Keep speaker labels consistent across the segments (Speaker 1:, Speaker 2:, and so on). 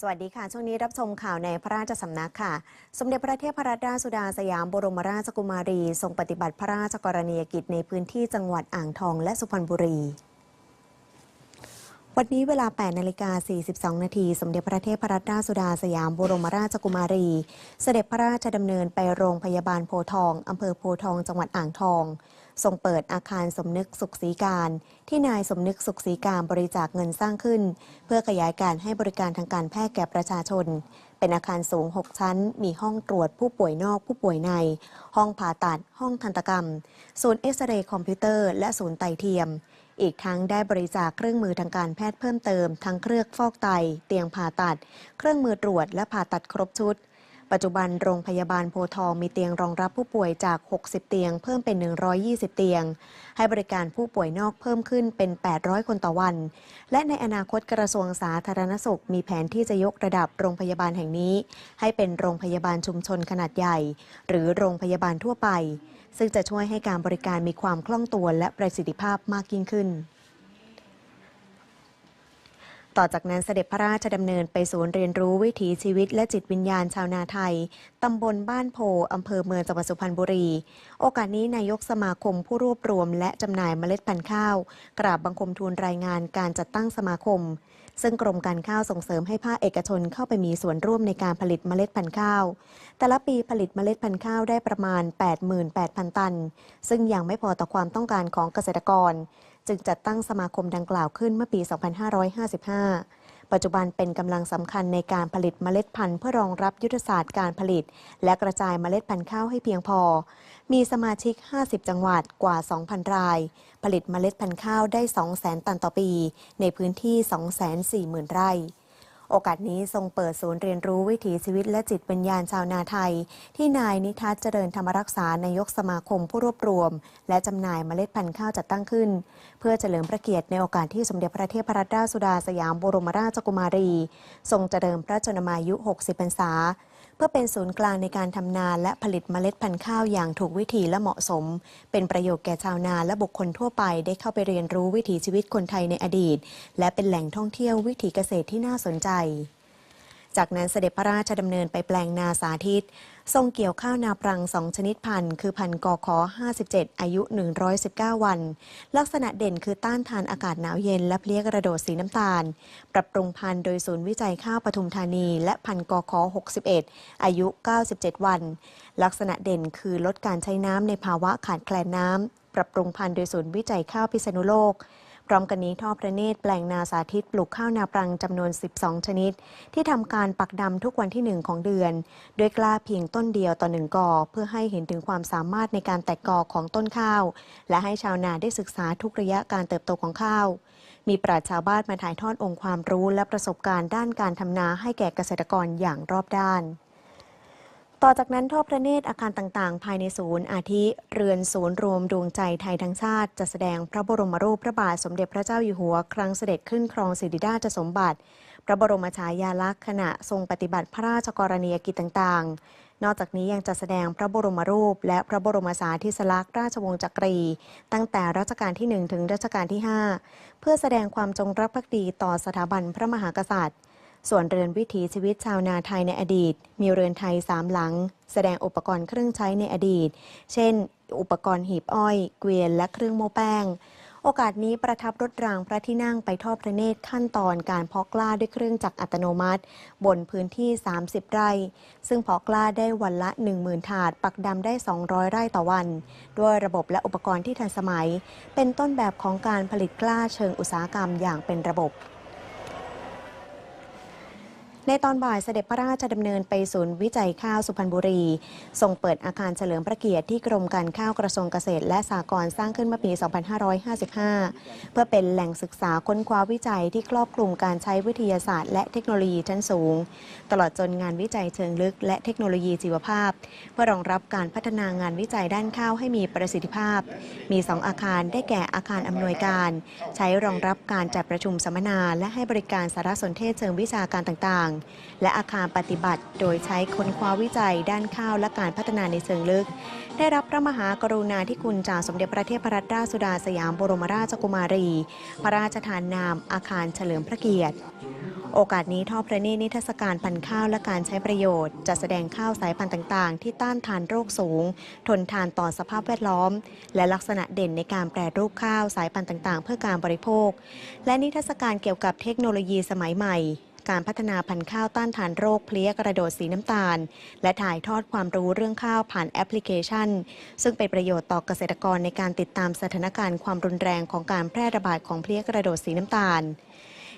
Speaker 1: สวัสดีค่ะ ช่วงนี้รับชมข่าวในพระราชสำนักค่ะ สมเด็จพระเทพรัตนราชสุดาสยามบรมราชกุมารี ทรงปฏิบัติพระราชกรณียกิจในพื้นที่จังหวัดอ่างทองและสุพรรณบุรี วันนี้เวลา 8 นาฬิกา 42 นาที สมเด็จพระเทพรัตนราชสุดาสยามบรมราชกุมารี เสด็จพระราชดำเนินไปโรงพยาบาลโพทอง อำเภอโพทอง จังหวัดอ่างทอง ทรงเปิดอาคารสมนึกสุขศรีการ ที่นายสมนึกสุขศรีการบริจาคเงินสร้างขึ้น เพื่อขยายการให้บริการทางการแพทย์แก่ประชาชน เป็นอาคารสูง 6 ชั้น มีห้องตรวจผู้ป่วยนอกผู้ป่วยใน ห้องผ่าตัด ห้องทันตกรรม ศูนย์เอ็กซเรย์คอมพิวเตอร์ และศูนย์ไตเทียม อีกทั้งได้บริจาคเครื่องมือทางการแพทย์เพิ่มเติม ทั้งเครื่องฟอกไต เตียงผ่าตัด เครื่องมือตรวจและผ่าตัดครบชุด ปัจจุบันโรงพยาบาลโพทองมีเตียงรองรับผู้ป่วยจาก 60 เตียง เพิ่มเป็น 120 เตียง ให้บริการผู้ป่วยนอกเพิ่มขึ้นเป็น 800 คนต่อวัน และในอนาคตกระทรวงสาธารณสุข มีแผนที่จะยกระดับโรงพยาบาลแห่งนี้ ให้เป็นโรงพยาบาลชุมชนขนาดใหญ่ หรือโรงพยาบาลทั่วไป ซึ่งจะช่วยให้การบริการมีความคล่องตัวและประสิทธิภาพมากยิ่งขึ้น ต่อจากนั้นเสด็จพระราชดำเนินไปศูนย์เรียนรู้วิถีชีวิตและจิตวิญญาณชาวนาไทย ตำบลบ้านโพอำเภอเมืองจังหวัดสุพรรณบุรี โอกาสนี้นายกสมาคมผู้รวบรวม และจำหน่ายเมล็ดพันธุ์ข้าว กราบบังคมทูลรายงานการจัดตั้งสมาคม ซึ่งกรมการข้าวส่งเสริมให้ภาคเอกชนเข้าไปมีส่วนร่วมในการผลิตเมล็ดพันธุ์ข้าว แต่ละปีผลิตเมล็ดพันธุ์ข้าวได้ประมาณ 88,000 ตัน ซึ่งยังไม่พอต่อความต้องการของเกษตรกร จึงจัดตั้งสมาคมดังกล่าวขึ้นเมื่อปี 2555 ปัจจุบันเป็นกำลังสำคัญในการผลิตเมล็ดพันธุ์เพื่อรองรับยุทธศาสตร์การผลิต และกระจายเมล็ดพันธุ์ข้าวให้เพียงพอ มีสมาชิก 50 จังหวัดกว่า 2,000 ราย ผลิตเมล็ดพันธุ์ข้าวได้ 200,000 ตันต่อปี ในพื้นที่ 240,000 ไร่ โอกาสนี้ทรงเปิดศูนย์เรียนรู้วิถีชีวิตและจิตวิญญาณชาวนาไทย ที่นายนิทัศน์เจริญธรรมรักษานายกสมาคมผู้รวบรวม และจำหน่ายเมล็ดพันธุ์ข้าวจัดตั้งขึ้น เพื่อเฉลิมพระเกียรติในโอกาสที่สมเด็จพระเทพรัตนราชสุดาสยามบรมราชกุมารี ทรงเจริญพระชนมายุ 60 พรรษา เพื่อเป็นศูนย์กลางในการทำนาและผลิตเมล็ดพันธุ์ข้าวอย่างถูกวิธีและเหมาะสม เป็นประโยชน์แก่ชาวนาและบุคคลทั่วไปได้เข้าไปเรียนรู้วิถีชีวิตคนไทยในอดีต และเป็นแหล่งท่องเที่ยววิถีเกษตรที่น่าสนใจ จากนั้นเสด็จพระราชดำเนินไปแปลงนาสาธิต ทรงเกี่ยวข้าวนาปรังสองชนิดพันธุ์คือพันธุ์กอค57 อายุ 119 วัน ลักษณะเด่นคือต้านทานอากาศหนาวเย็นและเพลี้ยกระโดดสีน้ำตาล ปรับปรุงพันธุ์โดยศูนย์วิจัยข้าวปทุมธานี และพันธุ์กอค61 อายุ 97 วัน ลักษณะเด่นคือลดการใช้น้ำในภาวะขาดแคลนน้ำปรับปรุงพันธุ์โดยศูนย์วิจัยข้าวพิษณุโลก พร้อมกันนี้ทอดพระเนตรแปลงนาสาธิตปลูกข้าวนาปรังจำนวน 12 ชนิด ที่ทำการปักดำทุกวันที่ 1 ของเดือนโดยกล้าเพียงต้นเดียวต่อหนึ่งกอ เพื่อให้เห็นถึงความสามารถในการแตกกอของต้นข้าว และให้ชาวนาได้ศึกษาทุกระยะการเติบโตของข้าว มีปราชญ์ชาวบ้านมาถ่ายทอดองค์ความรู้และประสบการณ์ด้านการทำนาให้แก่เกษตรกรอย่างรอบด้าน ต่อจากนั้นทอดพระเนตรอาคารต่างๆ ภายในศูนย์ อาทิเรือนศูนย์รวมดวงใจไทยทั้งชาติจะแสดงพระบรมรูปพระบาทสมเด็จพระเจ้าอยู่หัว ครั้งเสด็จขึ้นครองสิริราชสมบัติ พระบรมฉายาลักษณ์ขณะทรงปฏิบัติพระราชกรณียกิจต่างๆ นอกจากนี้ยังจะแสดงพระบรมรูป และพระบรมสารีสลักษณ์ราชวงศ์จักรี ตั้งแต่รัชกาลที่ 1 ถึงรัชกาลที่ 5 เพื่อแสดงความจงรักภักดีต่อสถาบันพระมหากษัตริย์ ส่วนเรือนวิถีชีวิตชาวนาไทยในอดีต มีเรือนไทยสามหลัง แสดงอุปกรณ์เครื่องใช้ในอดีต เช่น อุปกรณ์หีบอ้อย เกวียน และเครื่องโม้แป้ง โอกาสนี้ประทับรถรางพระที่นั่งไปทอดพระเนตรขั้นตอนการเพาะกล้าด้วยเครื่องจักรอัตโนมัติ บนพื้นที่ 30 ไร่ ซึ่งเพาะกล้าได้วันละ 10,000 ถาด ปักดำได้ 200 ไร่ต่อวัน ด้วยระบบและอุปกรณ์ที่ทันสมัย เป็นต้นแบบของการผลิตกล้าเชิงอุตสาหกรรมอย่างเป็นระบบ ในตอนบ่ายเสด็จพระราชดำเนินไปศูนย์วิจัยข้าวสุพรรณบุรี ทรงเปิดอาคารเฉลิมพระเกียรติที่กรมการข้าวกระทรวงเกษตร และสหกรณ์สร้างขึ้นเมื่อปี 2555 เพื่อเป็นแหล่งศึกษาค้นคว้าวิจัยที่ครอบคลุมการใช้วิทยาศาสตร์ และเทคโนโลยีชั้นสูง ตลอดจนงานวิจัยเชิงลึก และเทคโนโลยีชีวภาพ เพื่อรองรับการพัฒนางานวิจัยด้านข้าวให้มีประสิทธิภาพ มี 2 อาคารได้แก่อาคารอำนวยการ ใช้รองรับการจัดประชุมสัมมนา และให้บริการสารสนเทศเชิงวิชาการต่างและอาคารปฏิบัติ โดยใช้ค้นคว้าวิจัยด้านข้าวและการพัฒนาในเชิงลึก ได้รับพระมหากรุณาธิคุณจากสมเด็จพระเทพรัตนราชสุดาสยามบรมราชกุมารี พระราชทานนาม อาคารเฉลิมพระเกียรติโอกาสนี้ทอดพระเนตรนิทรรศการพันธุ์ข้าวและการใช้ประโยชน์จะแสดงข้าวสายพันธุ์ต่าง ๆ ที่ต้านทานโรคสูง ทนทานต่อสภาพแวดล้อม และลักษณะเด่นในการแปรรูปข้าวสายพันธุ์ต่าง ๆ เพื่อการบริโภค และนิทรรศการเกี่ยวกับเทคโนโลยีสมัยใหม่ การพัฒนาพันธุ์ข้าวต้านทานโรคเพลี้ยกระโดดสีน้ำตาล และถ่ายทอดความรู้เรื่องข้าวผ่านแอปพลิเคชัน ซึ่งเป็นประโยชน์ต่อเกษตรกรในการติดตามสถานการณ์ความรุนแรงของการแพร่ระบาดของเพลี้ยกระโดดสีน้ำตาล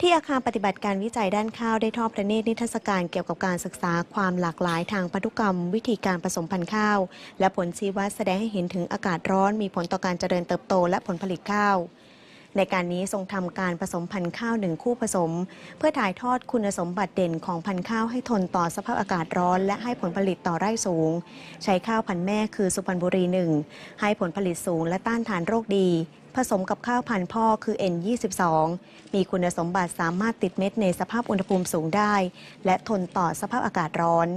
Speaker 1: ที่อาคารปฏิบัติการวิจัยด้านข้าวได้ทอดพระเนตรนิทรรศการเกี่ยวกับการศึกษาความหลากหลายทางพันธุกรรม วิธีการผสมพันธุ์ข้าว และผลชี้วัดแสดงให้เห็นถึงอากาศร้อนมีผลต่อการเจริญเติบโตและผลผลิตข้าว ในการนี้ทรงทำการผสมพันธุ์ข้าวหนึ่งคู่ผสม เพื่อถ่ายทอดคุณสมบัติเด่นของพันธุ์ข้าวให้ทนต่อสภาพอากาศร้อน และให้ผลผลิตต่อไร่สูง ใช้ข้าวพันธุ์แม่คือสุพรรณบุรีหนึ่งให้ผลผลิตสูงและต้านทานโรคดี ผสมกับข้าวพันธุ์พ่อคือ N22 มีคุณสมบัติสามารถติดเม็ดในสภาพอุณหภูมิสูงได้ และทนต่อสภาพอากาศร้อน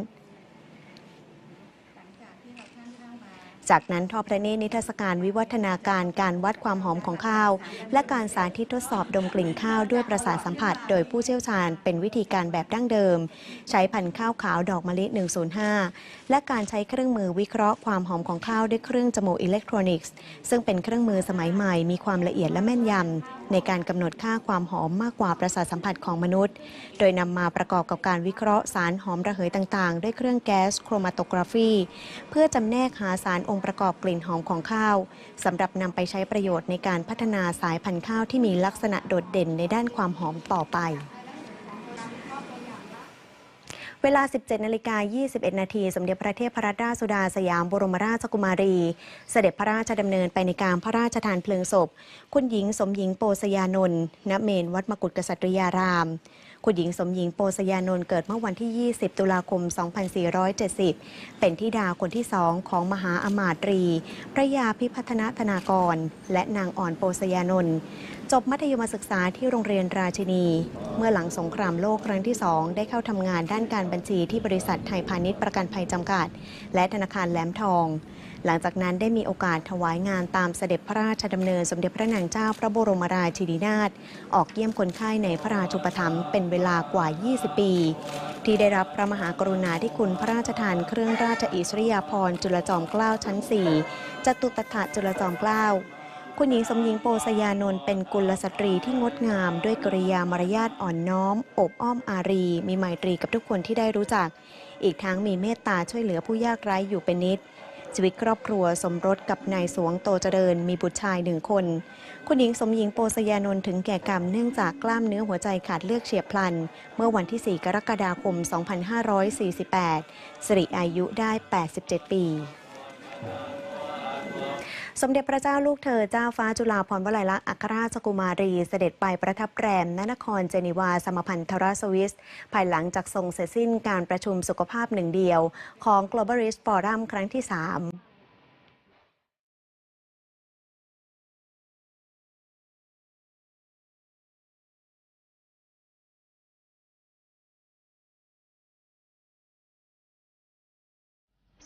Speaker 1: จากนั้นทอพระเนตรนิทรรศการวิวัฒนาการการวัดความหอมของข้าว และการสาธิตทดสอบดมกลิ่นข้าวด้วยประสาทสัมผัส โดยผู้เชี่ยวชาญเป็นวิธีการแบบดั้งเดิม ใช้พันธุ์ข้าวขาวดอกมะลิ 105 และการใช้เครื่องมือวิเคราะห์ความหอมของข้าวด้วยเครื่องจมูกอิเล็กทรอนิกส์ซึ่งเป็นเครื่องมือสมัยใหม่มีความละเอียดและแม่นยำในการกำหนดค่าความหอมมากกว่าประสาทสัมผัสของมนุษย์ โดยนำมาประกอบกับการวิเคราะห์สารหอมระเหยต่างๆ ด้วยเครื่องแก๊สโครมาโตกราฟี เพื่อจำแนกหาสารองค์ประกอบกลิ่นหอมของข้าวสำหรับนำไปใช้ประโยชน์ในการพัฒนาสายพันธุ์ข้าวที่มีลักษณะโดดเด่นในด้านความหอมต่อไป เวลา 17นาฬิกา21 นาที สมเด็จพระเทพรัตนราชสุดาสยามบรมราชกุมารี เสด็จพระราชดำเนินไปในการพระราชทานเพลิงศพ คุณหญิงสมหญิงโปสยานนท์ณเมนวัดมกุฏกษัตริยาราม คุณหญิงสมหญิงโปสยานนท์เกิดเมื่อวันที่ 20 ตุลาคม 2470 เป็นธิดาคนที่สองของมหาอมาตรี พระยาพิพัฒนธนากร และนางอ่อนโปสยานนท์จบมัธยมศึกษาที่โรงเรียนราชินี เมื่อหลังสงครามโลกครั้งที่สองได้เข้าทำงานด้านการบัญชีที่บริษัทไทยพาณิชย์ประกันภัยจำกัด และธนาคารแหลมทอง หลังจากนั้นได้มีโอกาสถวายงานตามเสด็จพระราชดำเนินสมเด็จพระนางเจ้าพระบรมราชินีนาถออกเยี่ยมคนไข้ในพระราชูปถัมภ์เป็นเวลากว่า 20 ปี ที่ได้รับพระมหากรุณาธิคุณพระราชทานเครื่องราชอิสริยาภรณ์จุลจอมเกล้าชั้น 4จตุตถะจุลจอมเกล้าคุณหญิงสมหญิงโปสยานนท์เป็นกุลสตรีที่งดงามด้วยกริยามารยาทอ่อนน้อม อบอ้อมอารี มีไมตรีกับทุกคนที่ได้รู้จัก อีกทั้งมีเมตตาช่วยเหลือผู้ยากไร้อยู่เป็นนิด ชีวิตครอบครัวสมรสกับนายสวงโตเจริญมีบุตรชายหนึ่งคน คุณหญิงสมหญิงโปสยานนท์ถึงแก่กรรมเนื่องจากกล้ามเนื้อหัวใจขาดเลือดเฉียบพลัน เมื่อวันที่ 4 กรกฎาคม 2548 สิริอายุได้ 87 ปี สมเด็จพระเจ้าลูกเธอเจ้าฟ้าจุฬาภรณ์วลัยลักษณ์อัครราชกุมารีเสด็จไปประทับแรมณนครเจนีวาสมพันธรัฐสวิส ภายหลังจากทรงเสร็จสิ้นการประชุมสุขภาพหนึ่งเดียว ของ Globalist Forum ครั้งที่ 3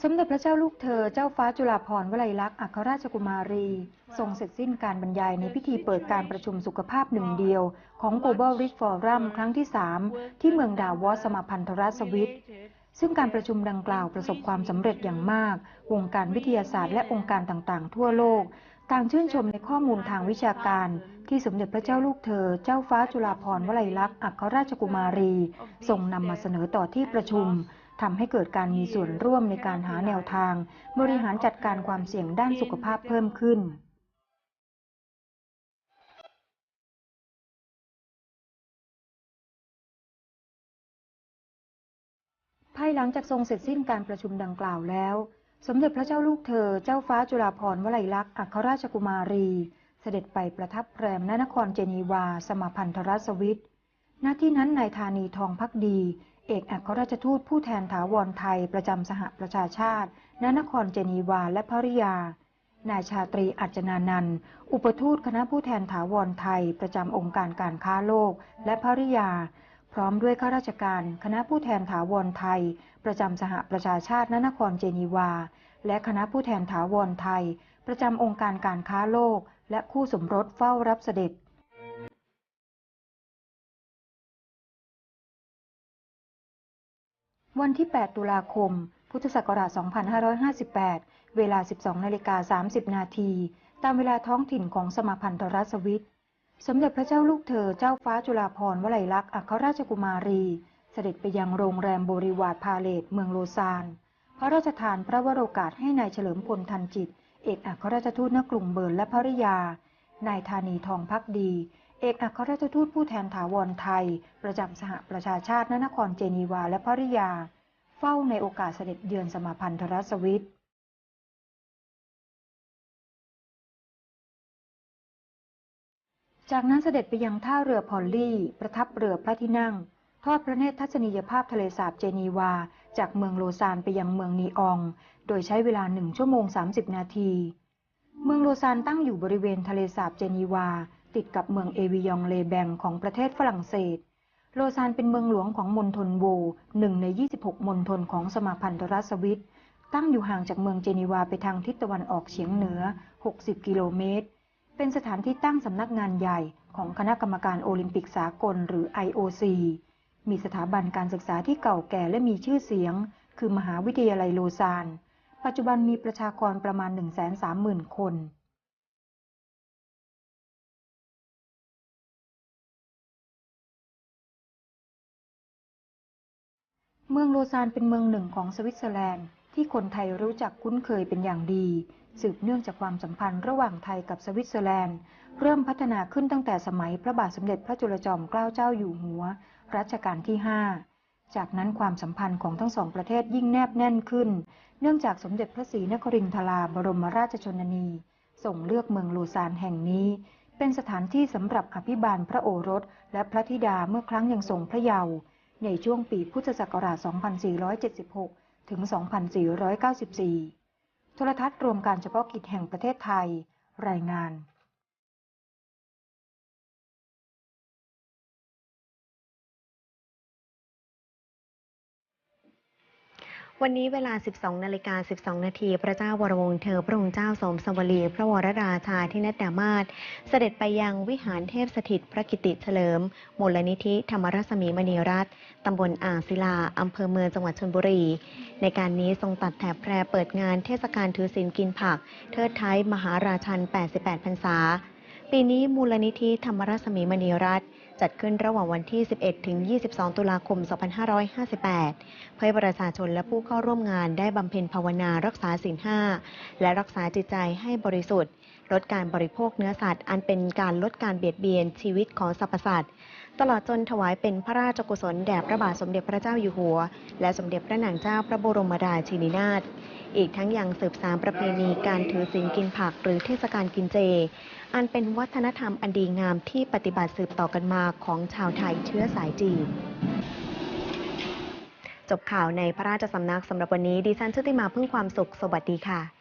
Speaker 2: สมเด็จพระเจ้าลูกเธอเจ้าฟ้าจุฬาภรณ์วลัยลักษณ์อัครราชกุมารี ทรงเสร็จสิ้นการบรรยายในพิธีเปิดการประชุมสุขภาพหนึ่งเดียว ของ Global Risk Forum ครั้งที่ 3 ที่เมืองดาวอสสมาพันธรัฐสวิตซึ่งการประชุมดังกล่าวประสบความสำเร็จอย่างมาก วงการวิทยาศาสตร์และองค์การต่างๆ ทั่วโลก ต่างชื่นชมในข้อมูลทางวิชาการ ที่สมเด็จพระเจ้าลูกเธอ เจ้าฟ้าจุฬาภรณ์วลัยลักษณ์อัครราชกุมารีทรงนำมาเสนอต่อที่ประชุม ทำให้เกิดการมีส่วนร่วมในการหาแนวทาง บริหารจัดการความเสี่ยงด้านสุขภาพเพิ่มขึ้นภายหลังจากทรงเสร็จสิ้นการประชุมดังกล่าวแล้ว สมเด็จพระเจ้าลูกเธอ เจ้าฟ้าจุฬาภรณ์วลัยลักษณ์อัครราชกุมารี เสด็จไปประทับแรมณนครเจนีวา สมาพันธรัสวิตณที่นั้นนายธานีทองพักดี เอกอัครราชทูตผู้แทนถาวรไทยประจำสหประชาชาติ ณ นครเจนีวาและภริยา นายชาตรีอัจจนานันท์อุปทูตคณะผู้แทนถาวรไทยประจำองค์การการค้าโลกและภริยา พร้อมด้วยข้าราชการ คณะผู้แทนถาวรไทย ประจำสหประชาชาติณนครเจนีวา และคณะผู้แทนถาวรไทย ประจำองค์การการค้าโลก และคู่สมรสเฝ้ารับเสด็จ วันที่ 8 ตุลาคม พุทธศักราช 2558 เวลา 12 นาฬิกา 30 นาที ตามเวลาท้องถิ่นของสมาพันธรัฐสวิต สมเด็จพระเจ้าลูกเธอเจ้าฟ้าจุฬาภรณ์วลัยลักษณ์อัครราชกุมารี เสด็จไปยังโรงแรมบริวารพาเลตเมืองโลซานพระราชทานพระวโรกาสให้นายเฉลิมพลทันจิต เอกอัครราชทูตณกรุงเบิร์นและภริยา นายธานีทองพักดี เอกอัครราชทูตผู้แทนถาวรไทย ประจำสหประชาชาติณนครเจนีวาและภริยา เฝ้าในโอกาสเสด็จเยือนสมาพันธรัสวิตจากนั้นเสด็จไปยังท่าเรือพอลลี่ ประทับเรือพระที่นั่ง ทอดพระเนตรทัศนียภาพทะเลสาบเจนีวา จากเมืองโลซานไปยังเมืองนีออง โดยใช้เวลาหนึ่งชั่วโมง 30 นาที เมืองโลซานตั้งอยู่บริเวณทะเลสาบเจนีวา ติดกับเมืองเอวิยองเลแบงของประเทศฝรั่งเศส โลซานเป็นเมืองหลวงของมณฑลโวหนึ่งใน 26 มณฑลของสมาพันธรัฐสวิต ตั้งอยู่ห่างจากเมืองเจนีวาไปทางทิศตะวันออกเฉียงเหนือ 60 กิโลเมตร เป็นสถานที่ตั้งสำนักงานใหญ่ของคณะกรรมการโอลิมปิกสากลหรือ IOC มีสถาบันการศึกษาที่เก่าแก่และมีชื่อเสียง คือมหาวิทยาลัยโลซาน ปัจจุบันมีประชากรประมาณ 130,000 คน เมืองโลซานเป็นเมืองหนึ่งของสวิตเซอร์แลนด์ ที่คนไทยรู้จักคุ้นเคยเป็นอย่างดี สืบเนื่องจากความสัมพันธ์ระหว่างไทยกับสวิตเซอร์แลนด์ เริ่มพัฒนาขึ้นตั้งแต่สมัยพระบาทสมเด็จพระจุลจอมเกล้าเจ้าอยู่หัว รัชกาลที่ 5 จากนั้นความสัมพันธ์ของทั้งสองประเทศยิ่งแนบแน่นขึ้น เนื่องจากสมเด็จพระศรีนครินทราบรมราชชนนีส่งเลือกเมืองโลซานแห่งนี้ เป็นสถานที่สำหรับอภิบาลพระโอรสและพระธิดาเมื่อครั้งยังทรงพระเยาว์ ในช่วงปีพุทธศักราช 2476 ถึง 2494 โทรทัศน์รวมการเฉพาะกิจแห่งประเทศไทย รายงาน
Speaker 1: วันนี้เวลา 12 นาฬิกา 12 นาที พระเจ้าวรวงศ์เธอ พระองค์เจ้าสมสวลีพระวรราชาธินัดดามาศเสด็จไปยังวิหารเทพสถิตพระกิติเฉลิม มูลนิธิธรรมรสมีมณีรัตน์ตำบลอ่างศิลา อำเภอเมืองจังหวัดชลบุรี ในการนี้ทรงตัดแถบแพรเปิดงานเทศกาลถือศีลกินผัก เทิดไทยมหาราชัน 88 พรรษา ปีนี้มูลนิธิธรรมรสมีมณีรัตน์ จัดขึ้นระหว่างวันที่ 11 ถึง 22 ตุลาคม 2558 เพื่อประชาชนและผู้เข้าร่วมงานได้บำเพ็ญภาวนารักษาศีลห้าและรักษาจิตใจให้บริสุทธิ์ ลดการบริโภคเนื้อสัตว์ อันเป็นการลดการเบียดเบียนชีวิตของสรรพสัตว์ตลอดจนถวายเป็นพระราชกุศลแด่พระบาทสมเด็จพระเจ้าอยู่หัว และสมเด็จพระนางเจ้าพระบรมราชินีนาถอีกทั้งยังสืบสานประเพณีการถือศีลกินผักหรือเทศกาลกินเจ อันเป็นวัฒนธรรมอันดีงามที่ปฏิบัติสืบต่อกันมาของชาวไทยเชื้อสายจีน จบข่าวในพระราชสำนักสำหรับวันนี้ดิฉันชุติมาพึ่งความสุข สวัสดีค่ะ